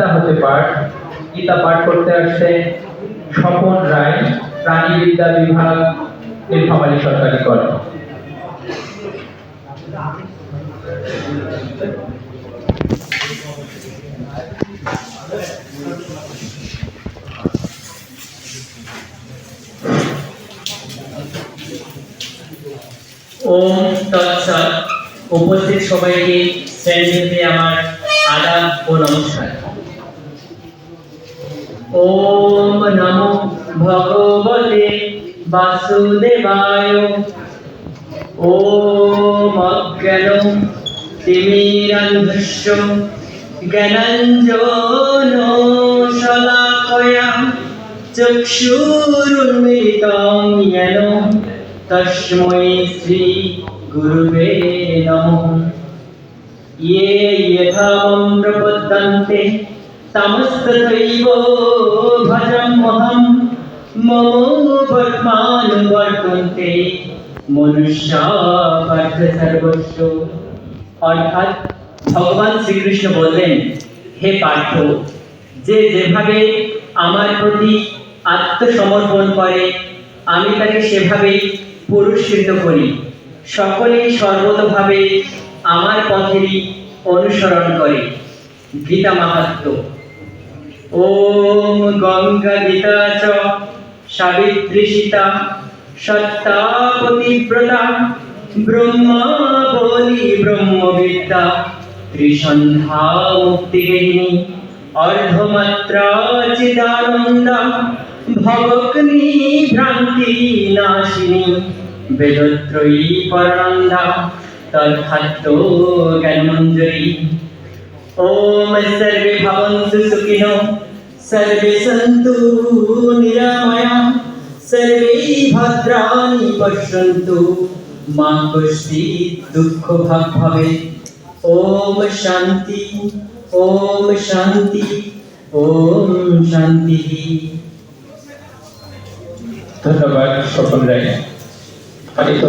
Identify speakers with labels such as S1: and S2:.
S1: গীতা হতে পাঠ গীতা পাঠ করতে আসছে স্বপন রায় প্রাণীবিদ্যা বিভাগ নীলফামারী সরকারি কলেজ।
S2: ওম তৎসৎ। উপস্থিত সবাইকে শ্রেণীতে আমার আদাব ও নমস্কার। ওম নমো ভগবতে বাসুদেবায়। ওম অজ্ঞানম তিমিরান্ধস্য জ্ঞানঞ্জনো শলাকয়া চক্ষুরুন্মিলিতং যেন তস্মৈ শ্রী গুরুবে নমঃ। ये यथा मम प्रपद्यन्ते तमस्तथैव भजमहं मम वर्तमानुवर्तन्ते মনুষ্যা পার্থ সর্বস্ব অর্থাৎ ভগবান শ্রীকৃষ্ণ বললেন হে পার্থ যে যেভাবে আমার প্রতি আত্মসমর্পণ করে আমি তাকে সেভাবেই পুরস্কৃত করি সকলেই সর্বতভাবে আমার পথেরই অনুসরণ করে গীতা মাহাত্ম ওম গঙ্গা গীতা চ, সাবিত্রী সীতা সত্তা পতিব্রতা ব্রহ্মা বলি ব্রহ্মবিদ্যা, ত্রিসন্ধ্যা মুক্তিগেহিনী অর্ধমাত্রা চিদানন্দা ভবগ্নি ভ্রান্তি নাশিনী, বেদত্রয়ী পরানন্দা তৎখাত্য জ্ঞানমঞ্জরী। ॐ सर्वे भवन्तु सुखिनो सर्वे सन्तु निरामया सर्वे भद्राणि पश्यन्तु मा कश्चित् दुःखभाग् भवेत् ॐ शान्ति ॐ शान्ति ॐ शान्तिः
S1: ধন্যবাদ স্বপন রায় পালিত